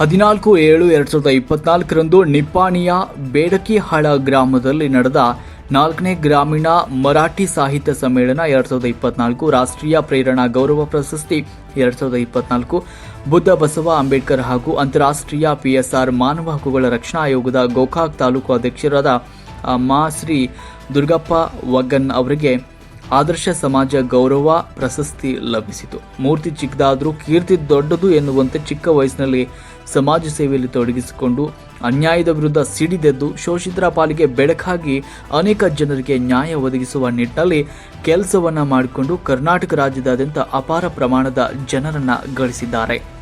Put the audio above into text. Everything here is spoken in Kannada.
ಹದಿನಾಲ್ಕು ಏಳು ಎರಡು ಸಾವಿರದ ಇಪ್ಪತ್ನಾಲ್ಕರಂದು ನಿಪ್ಪಾಣಿಯ ಬೇಡಕಿಹಾಳ ಗ್ರಾಮದಲ್ಲಿ ನಡೆದ ನಾಲ್ಕನೇ ಗ್ರಾಮೀಣ ಮರಾಠಿ ಸಾಹಿತ್ಯ ಸಮ್ಮೇಳನ ಎರಡ್ ಸಾವಿರದ ಇಪ್ಪತ್ನಾಲ್ಕು ರಾಷ್ಟ್ರೀಯ ಪ್ರೇರಣಾ ಗೌರವ ಪ್ರಶಸ್ತಿ ಎರಡ್ ಸಾವಿರದ ಇಪ್ಪತ್ನಾಲ್ಕು. ಬುದ್ಧ ಬಸವ ಅಂಬೇಡ್ಕರ್ ಹಾಗೂ ಅಂತಾರಾಷ್ಟ್ರೀಯ ಪಿಎಸ್ಆರ್ ಮಾನವ ಹಕ್ಕುಗಳ ರಕ್ಷಣಾ ಆಯೋಗದ ಗೋಕಾಕ್ ತಾಲೂಕು ಅಧ್ಯಕ್ಷರಾದ ಮಾ, ಶ್ರೀ ದುರ್ಗಪ್ಪ ವಗ್ಗನ್ ಅವರಿಗೆ ಆದರ್ಶ ಸಮಾಜ ಗೌರವ ಪ್ರಶಸ್ತಿ ಲಭಿಸಿತು. ಮೂರ್ತಿ ಚಿಕ್ಕದಾದರೂ ಕೀರ್ತಿ ದೊಡ್ಡದು ಎನ್ನುವಂತೆ ಚಿಕ್ಕ ವಯಸ್ಸಿನಲ್ಲಿ ಸಮಾಜ ಸೇವೆಯಲ್ಲಿ ತೊಡಗಿಸಿಕೊಂಡು ಅನ್ಯಾಯದ ವಿರುದ್ಧ ಸಿಡಿದೆದ್ದು ಶೋಷಿತರ ಪಾಲಿಗೆ ಬೆಳಕಾಗಿ ಅನೇಕ ಜನರಿಗೆ ನ್ಯಾಯ ಒದಗಿಸುವ ನಿಟ್ಟಿನಲ್ಲಿ ಕೆಲಸವನ್ನ ಮಾಡಿಕೊಂಡು ಕರ್ನಾಟಕ ರಾಜ್ಯದಾದ್ಯಂತ ಅಪಾರ ಪ್ರಮಾಣದ ಜನರನ್ನ ಗಳಿಸಿದ್ದಾರೆ.